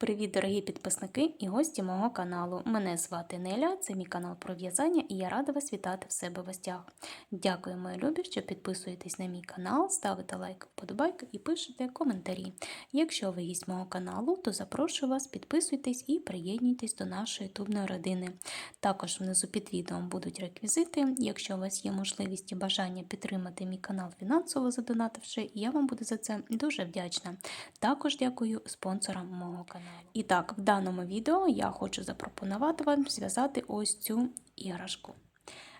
Привіт, дорогі підписники і гості мого каналу. Мене звати Неля, це мій канал про в'язання, і я рада вас вітати в себе в гостях. Дякую, мої любі, що підписуєтесь на мій канал, ставите лайк, вподобайки і пишете коментарі. Якщо ви гість мого каналу, то запрошую вас, підписуйтесь і приєднуйтесь до нашої ютубної родини. Також внизу під відео будуть реквізити. Якщо у вас є можливість і бажання підтримати мій канал фінансово задонативши, я вам буду за це дуже вдячна. Також дякую спонсорам мого каналу. І так, в даному відео я хочу запропонувати вам зв'язати ось цю іграшку.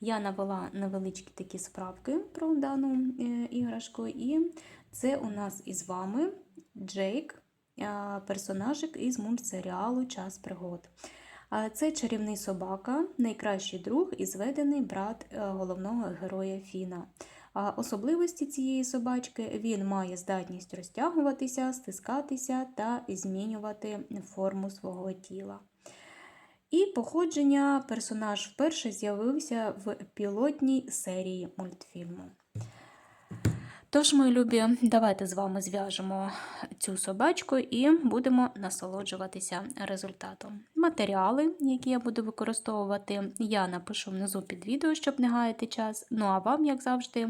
Я навела невеличкі такі справки про дану е, іграшку, і це у нас із вами Джейк, е, персонажик із мультсеріалу Час пригод. Це чарівний собака, найкращий друг і зведений брат е, головного героя Фіна. А Особливості цієї собачки він має здатність розтягуватися, стискатися та змінювати форму свого тіла. І походження персонаж вперше з'явився в пілотній серії мультфільму. Тож, мої любі, давайте з вами зв'яжемо цю собачку і будемо насолоджуватися результатом. Матеріали, які я буду використовувати, я напишу внизу під відео, щоб не гаяти час. Ну а вам, як завжди,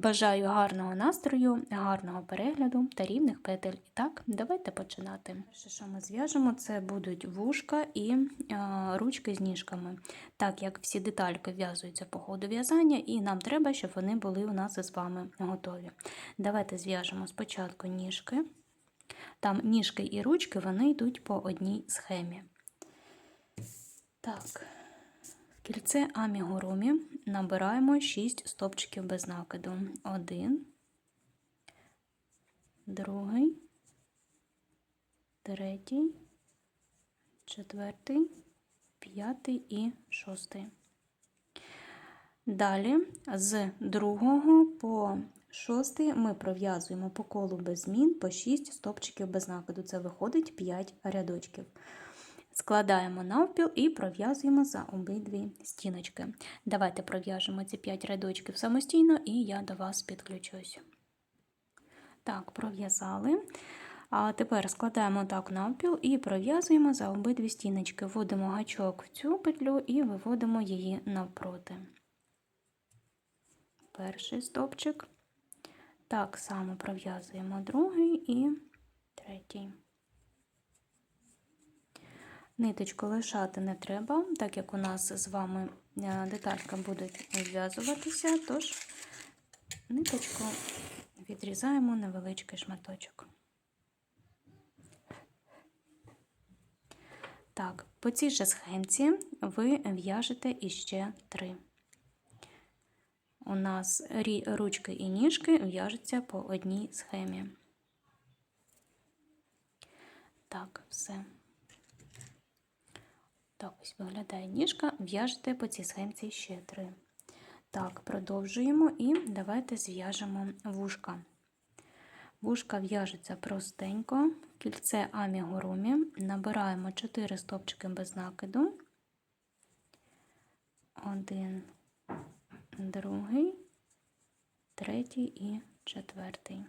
бажаю гарного настрою, гарного перегляду та рівних петель. І так, давайте починати. Перше, що ми зв'яжемо, це будуть вушка і а, ручки з ніжками. Так як всі детальки в'язуються по ходу в'язання, і нам треба, щоб вони були у нас з вами готові. Давайте зв'яжемо спочатку ніжки. Там ніжки і ручки вони йдуть по одній схемі. Так, кільце амігурумі набираємо 6 стопчиків без накиду. Один, другий, третій, четвертий, п'ятий і шостий. Далі з другого по шостий ми пров'язуємо по колу без змін по 6 стопчиків без накиду. Це виходить 5 рядочків. Складаємо навпіл і пров'язуємо за обидві стіночки. Давайте пров'яжемо ці 5 рядочків самостійно, і я до вас підключусь. Так, пров'язали. А тепер складаємо так навпіл і пров'язуємо за обидві стіночки. Вводимо гачок в цю петлю і виводимо її навпроти. Перший стовпчик. Так само пров'язуємо другий і третій. Ниточку лишати не треба, так як у нас з вами е, деталька будуть зв'язуватися, тож ниточку відрізаємо невеличкий шматочок. Так, по цій же схемці ви в'яжете іще три. У нас ручки і ніжки в'яжуться по одній схемі. Так, все. Так, ось виглядає ніжка, в'яжете по цій схемці ще три. Так, продовжуємо і давайте зв'яжемо вушка. Вушка в'яжеться простенько, кільце амігурумі, набираємо 4 стопчики без накиду. Один, другий, третій і четвертий.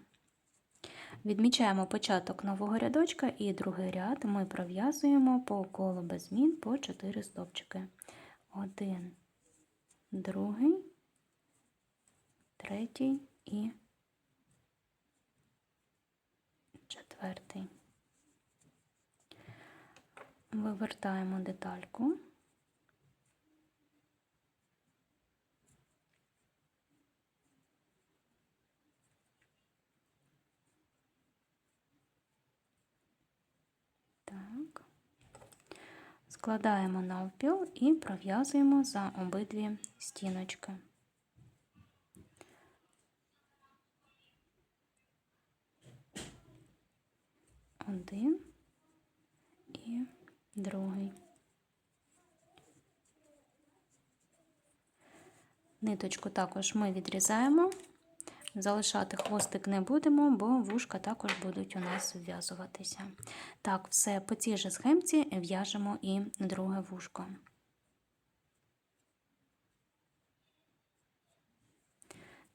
Відмічаємо початок нового рядочка і другий ряд ми пров'язуємо по колу без змін по 4 стовпчики. Один, другий, третій і четвертий. Вивертаємо детальку. Складаємо навпіл і пров'язуємо за обидві стіночки. Один і другий. Ниточку також ми відрізаємо. Залишати хвостик не будемо, бо вушка також будуть у нас вв'язуватися. Так, все по цій же схемці в'яжемо і друге вушко.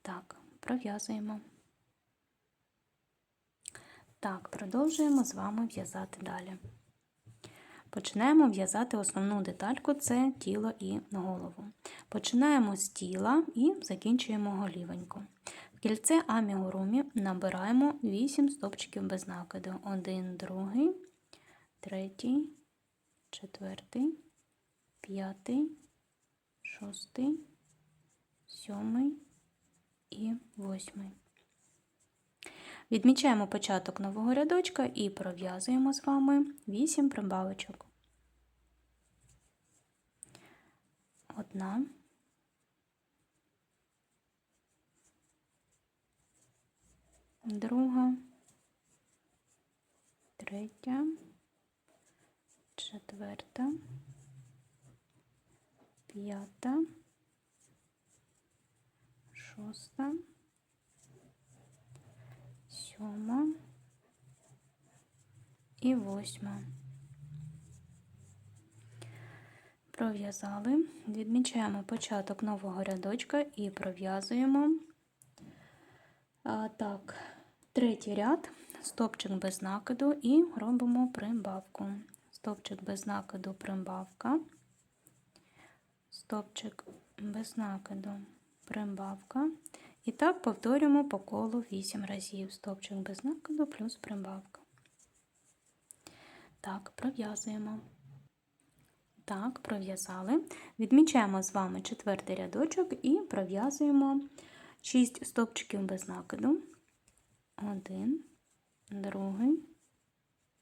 Так, пров'язуємо. Так, продовжуємо з вами в'язати далі. Починаємо в'язати основну детальку це тіло і голову. Починаємо з тіла і закінчуємо голівеньку. Кільце амігурумі набираємо 8 стопчиків без накиду. 1, 2, 3, 4, 5, 6, 7 і 8. Відмічаємо початок нового рядочка і пров'язуємо з вами 8 прибавочок. Одна, друга, третя, четверта, п'ята, шоста. Сьома. І восьма. Пров'язали, відмічаємо початок нового рядочка і пров'язуємо. Так, третій ряд, стопчик без накиду і робимо прибавку. Стопчик без накиду прибавка, стопчик без накиду прибавка. І так повторюємо по колу 8 разів. Стопчик без накиду плюс прибавка. Так, пров'язуємо. Так, пров'язали. Відмічаємо з вами четвертий рядочок і пров'язуємо 6 стопчиків без накиду. Один, другий,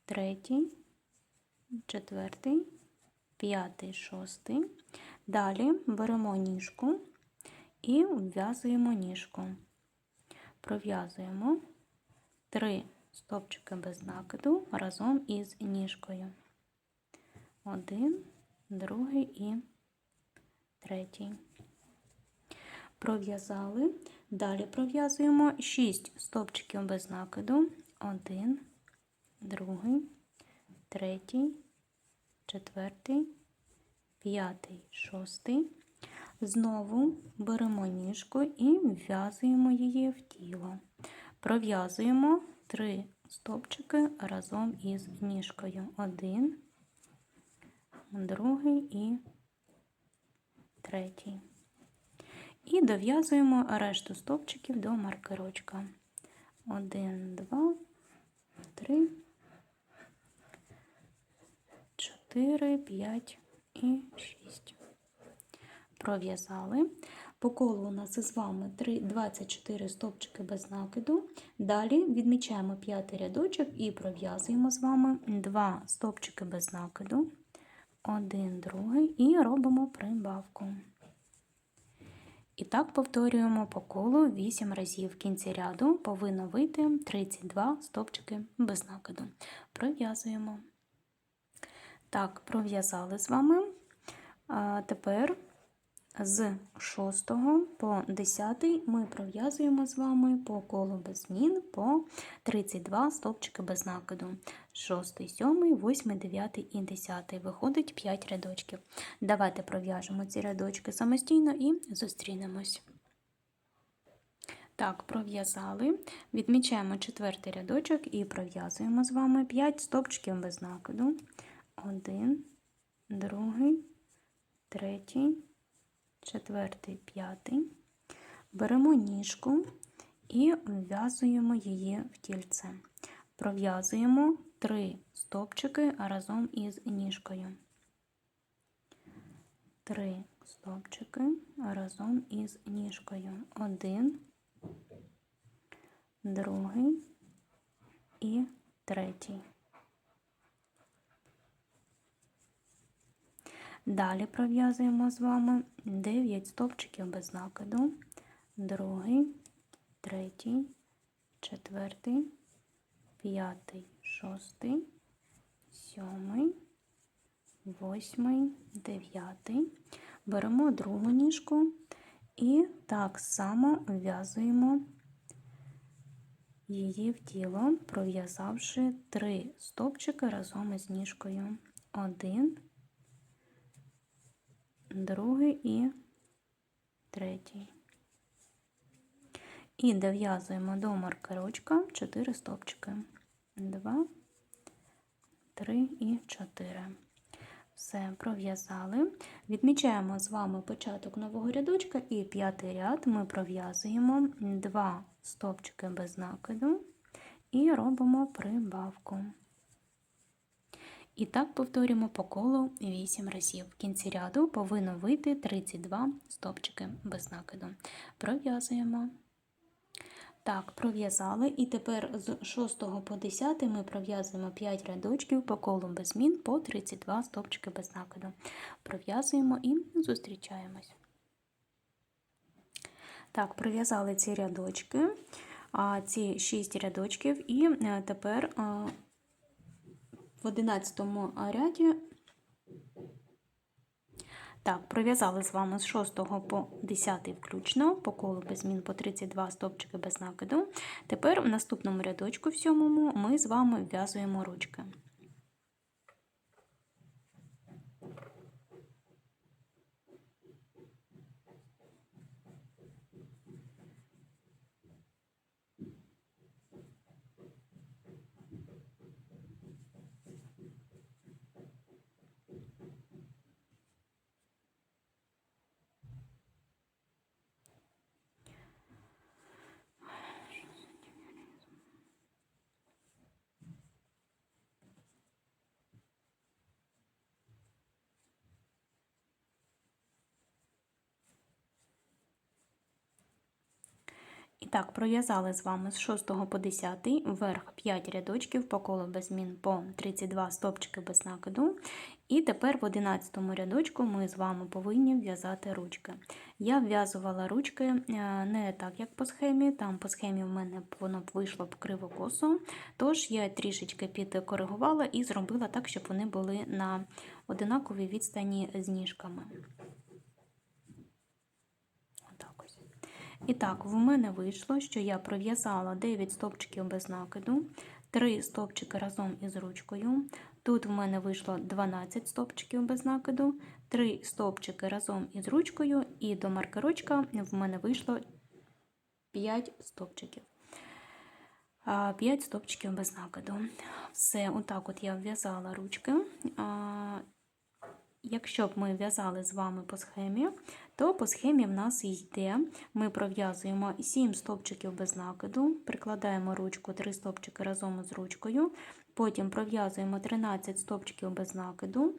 третій, четвертий, п'ятий, шостий. Далі беремо ніжку і вв'язуємо ніжку. Пров'язуємо три стопчики без накиду разом із ніжкою. Один, другий і третій. Пров'язали. Далі пров'язуємо 6 стопчиків без накиду. Один, другий, третій, четвертий, п'ятий, шостий. Знову беремо ніжку і вв'язуємо її в тіло. Пров'язуємо три стопчики разом із ніжкою. Один, другий і третій. І дов'язуємо решту стопчиків до маркерочка. Один, два, три, чотири, п'ять і шість пров'язали. По колу у нас із вами 24 стовпчики без накиду. Далі відмічаємо п'ятий рядочок і пров'язуємо з вами 2 стовпчики без накиду, один, другий, і робимо прибавку. І так повторюємо по колу 8 разів. В кінці ряду повинно вийти 32 стовпчики без накиду. Пров'язуємо. Так, пров'язали з вами. Тепер з 6 по 10 ми пров'язуємо з вами по колу без змін по 32 стовпчики без накиду. 6, 7, 8, 9 і 10. Виходить 5 рядочків. Давайте пров'яжемо ці рядочки самостійно і зустрінемось. Так, пров'язали. Відмічаємо четвертий рядочок і пров'язуємо з вами 5 стовпчиків без накиду. Один, другий, третій четвертий, п'ятий. Беремо ніжку і вв'язуємо її в тільце. Пров'язуємо три стовпчики разом із ніжкою. Три стовпчики разом із ніжкою. Один, другий і третій. Далі пров'язуємо з вами 9 стовпчиків без накиду, другий, третій, четвертий, п'ятий, шостий, сьомий, восьмий, дев'ятий. Беремо другу ніжку і так само в'язуємо її в тіло, пров'язавши три стовпчики разом із ніжкою. Один, другий і третій. І дов'язуємо до маркерочка 4 стовпчики. 2, 3 і 4. Все, пров'язали. Відмічаємо з вами початок нового рядочка і п'ятий ряд ми пров'язуємо 2 стовпчики без накиду і робимо прибавку. І так повторюємо по колу 8 разів. В кінці ряду повинно вийти 32 стовпчики без накиду. Пров'язуємо. Так, пров'язали. І тепер з 6 по 10 ми пров'язуємо 5 рядочків по колу без змін по 32 стовпчики без накиду. Пров'язуємо і зустрічаємось. Так, пров'язали ці рядочки, ці 6 рядочків, і е, тепер а, в 11 ряді так, пров'язали з вами з 6 по 10 включно, по колу без змін по 32 стовпчики без накиду. Тепер в наступному рядочку, в сьомому, ми з вами в'язуємо ручки. І так, пров'язали з вами з 6 по 10 вверх 5 рядочків по колу без змін по 32 стопчики без накиду. І тепер в 11 рядочку ми з вами повинні в'язати ручки. Я в'язувала ручки е, не так, як по схемі. Там по схемі в мене воно вийшло б кривокосо, тож я трішечки підкоригувала і зробила так, щоб вони були на одинаковій відстані з ніжками. І так, в мене вийшло, що я пров'язала 9 стовпчиків без накиду, 3 стовпчики разом із ручкою. Тут в мене вийшло 12 стовпчиків без накиду, 3 стовпчики разом із ручкою, і до маркерочка в мене вийшло 5 стовпчиків. 5 стовпчиків без накиду. Все, отак от я в'язала ручки. Якщо б ми в'язали з вами по схемі, то по схемі в нас йде, ми пров'язуємо 7 стовпчиків без накиду, прикладаємо ручку 3 стовпчики разом з ручкою, потім пров'язуємо 13 стовпчиків без накиду,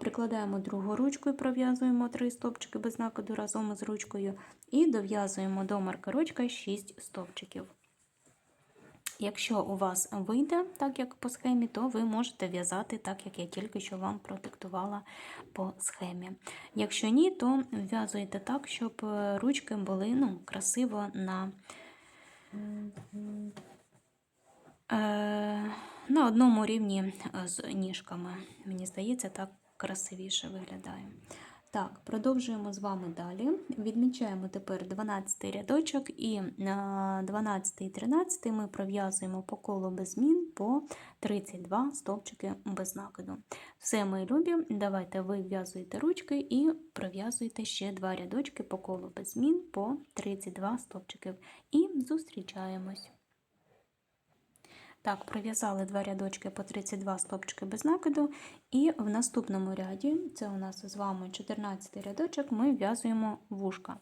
прикладаємо другу ручку і пров'язуємо 3 стовпчики без накиду разом з ручкою, і дов'язуємо до маркерочка 6 стовпчиків. Якщо у вас вийде, так як по схемі, то ви можете в'язати так, як я тільки що вам продиктувала по схемі. Якщо ні, то в'язуйте так, щоб е, ручки були ну, красиво на е, на одному рівні з ніжками. Мені здається, так красивіше виглядає. Так, продовжуємо з вами далі. Відмічаємо тепер 12 рядочок, і на 12 і 13 ми пров'язуємо по колу без змін по 32 стовпчики без накиду. Все, мої любі, давайте ви в'язуєте ручки і пров'язуєте ще два рядочки по колу без змін по 32 стовпчиків. І зустрічаємось. Так, пров'язали два рядочки по 32 стопчики без накиду, і в наступному ряді, це у нас з вами 14 рядочок, ми в'язуємо вушка.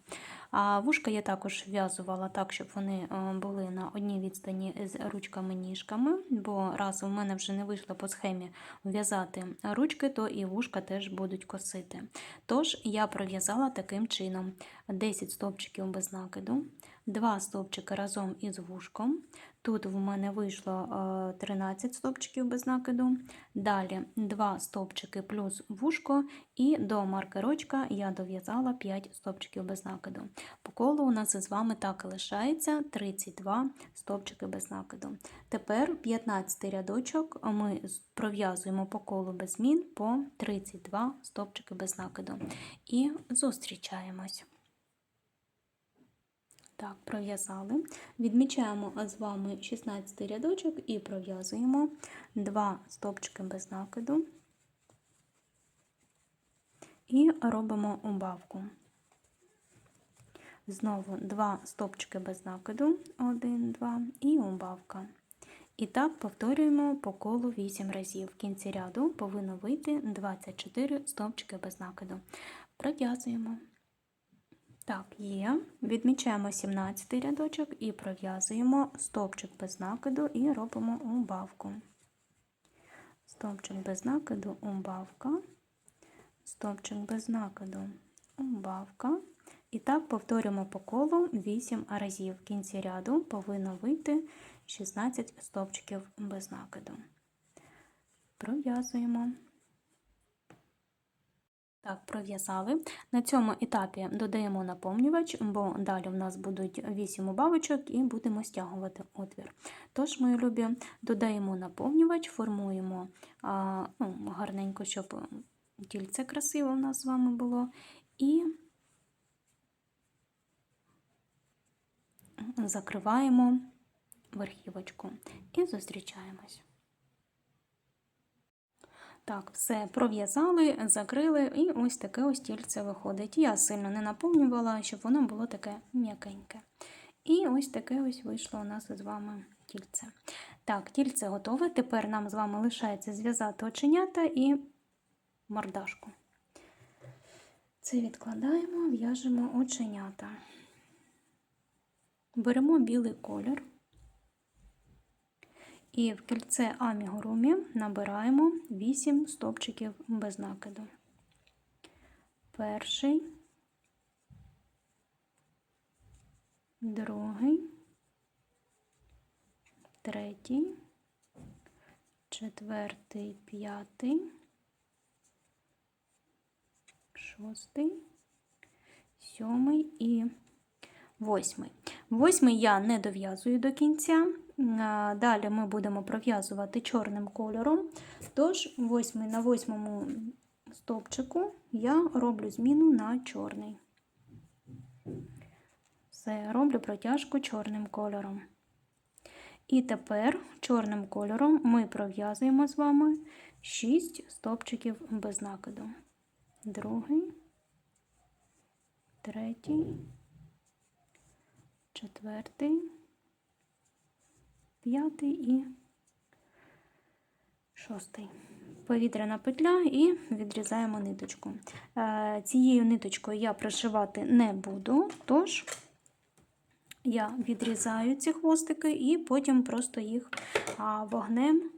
А вушка я також в'язувала так, щоб вони е, були на одній відстані з ручками-ніжками, бо раз у мене вже не вийшло по схемі в'язати ручки, то і вушка теж будуть косити. Тож я пров'язала таким чином: 10 стовпчиків без накиду, 2 стовпчики разом із вушком. Тут в мене вийшло 13 е, стовпчиків без накиду. Далі 2 стовпчики плюс вушко, і до маркерочка я дов'язала 5 стовпчиків без накиду. По колу у нас із вами так і лишається 32 стовпчики без накиду. Тепер 15 рядочок ми пров'язуємо по колу без змін по 32 стовпчики без накиду. І зустрічаємось. Так, пров'язали. Відмічаємо з вами 16 рядочок і пров'язуємо 2 стовпчики без накиду і робимо убавку. Знову 2 стовпчики без накиду, 1, 2 і убавка. І так повторюємо по колу 8 разів. В кінці ряду повинно вийти 24 стовпчики без накиду. Пров'язуємо. Так, є. Відмічаємо 17 рядочок і пров'язуємо стовпчик без накиду і робимо убавку. Стовпчик без накиду, убавка, стовпчик без накиду, убавка. І так повторюємо по колу 8 разів. В кінці ряду повинно вийти 16 стовпчиків без накиду. Пров'язуємо. Так, пров'язали. На цьому етапі додаємо наповнювач, бо далі в нас будуть 8 убавочок і будемо стягувати отвір. Тож, мої любі, додаємо наповнювач, формуємо а, ну, гарненько, щоб тільце красиво у нас з вами було. І закриваємо верхівочку і зустрічаємось. Так, все пров'язали, закрили, і ось таке ось тільце виходить. Я сильно не наповнювала, щоб воно було таке м'якеньке. І ось таке ось вийшло у нас з вами тільце. Так, тільце готове. Тепер нам з вами лишається зв'язати оченята і мордашку. Це відкладаємо, в'яжемо оченята. Беремо білий колір. І в кільце амігурумі набираємо 8 стопчиків без накиду. Перший, другий, третій, четвертий, п'ятий, шостий, сьомий і восьмий. Восьмий я не дов'язую до кінця. Далі ми будемо пров'язувати чорним кольором. Тож, восьмий на восьмому стовпчику я роблю зміну на чорний. Все, роблю протяжку чорним кольором. І тепер чорним кольором ми пров'язуємо з вами 6 стовпчиків без накиду. Другий, третій, четвертий п'ятий і шостий. Повітряна петля і відрізаємо ниточку. Е, цією ниточкою я пришивати не буду, тож я відрізаю ці хвостики і потім просто їх вогнем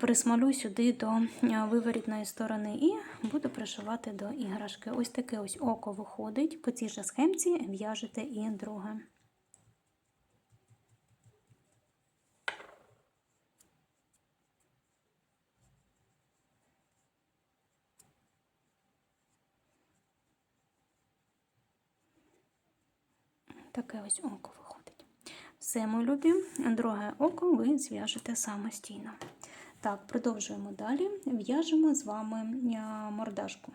присмалю сюди до е, виворітної сторони і буду пришивати до іграшки. Ось таке ось око виходить. По цій же схемці в'яжете і друге. Таке ось око виходить. Все, мої любі, друге око ви зв'яжете самостійно. Так, продовжуємо далі. В'яжемо з вами е, мордашку.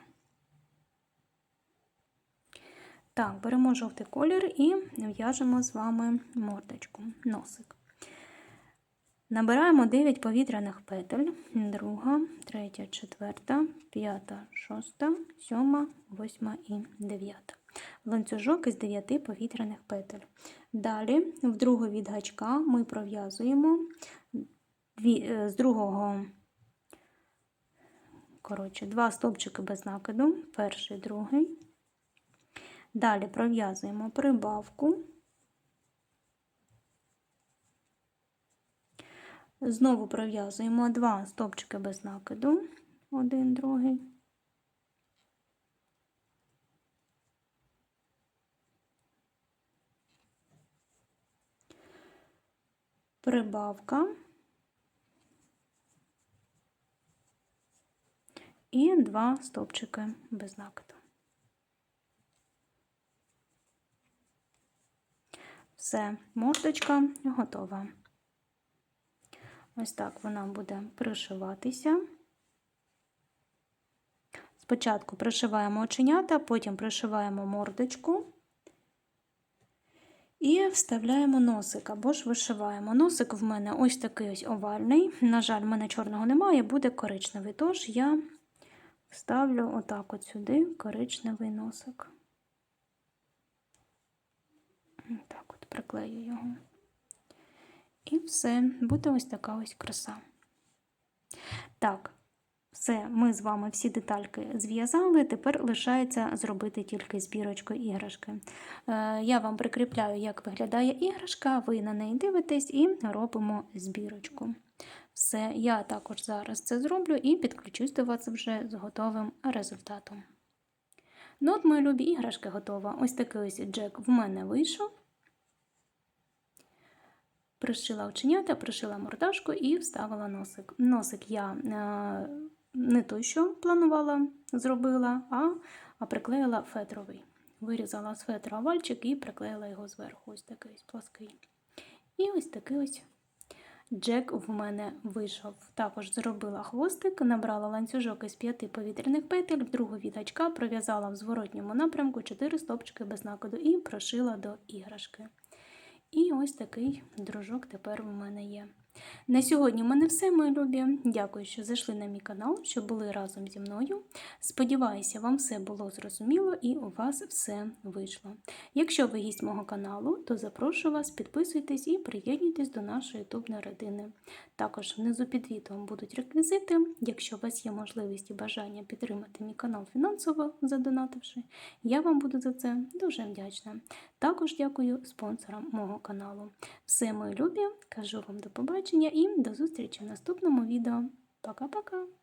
Так, беремо жовтий колір і в'яжемо з вами мордочку, носик. Набираємо 9 повітряних петель, друга, третя, четверта, п'ята, шоста, сьома, восьма і дев'ята ланцюжок із 9 повітряних петель. Далі, в другу від гачка, ми пров'язуємо е, з другого, коротше, два стовпчики без накиду, перший, другий. Далі пров'язуємо прибавку. Знову пров'язуємо два стовпчики без накиду, один, другий. Прибавка і два стовпчики без накиду. Все, мордочка готова. Ось так вона буде пришиватися. Спочатку пришиваємо оченята, потім пришиваємо мордочку. Вставляємо носик або ж вишиваємо. Носик в мене ось такий ось овальний. На жаль, в мене чорного немає, буде коричневий. Тож я вставлю отак от сюди коричневий носик. Так от приклею його. І все, буде ось така ось краса. Так, все, ми з вами всі детальки зв'язали. Тепер лишається зробити тільки збірочку іграшки. Е, Я вам прикріпляю, як виглядає іграшка, ви на неї дивитесь і робимо збірочку. Все, я також зараз це зроблю і підключусь до вас вже з готовим результатом. Ну, от, мої любі іграшки готова. Ось такий ось джек в мене вийшов. Пришила оченята, пришила мордашку і вставила носик. Носик я е, не той, що планувала, зробила, а, а приклеїла фетровий. Вирізала з фетра овальчик і приклеїла його зверху. Ось такий ось плоский. І ось такий ось Джек в мене вийшов. Також зробила хвостик, набрала ланцюжок із п'яти повітряних петель, в другу від очка пров'язала в зворотньому напрямку 4 стопчики без накиду і прошила до іграшки. І ось такий дружок тепер у мене є. На сьогодні в мене все, мої любі. Дякую, що зайшли на мій канал, що були разом зі мною. Сподіваюся, вам все було зрозуміло і у вас все вийшло. Якщо ви гість мого каналу, то запрошую вас, підписуйтесь і приєднуйтесь до нашої ютубної родини. Також внизу під відео будуть реквізити. Якщо у вас є можливість і бажання підтримати мій канал фінансово, задонативши, я вам буду за це дуже вдячна. Також дякую спонсорам мого каналу. Все, мої любі, кажу вам до побачення і до зустрічі в наступному відео. Пока-пока!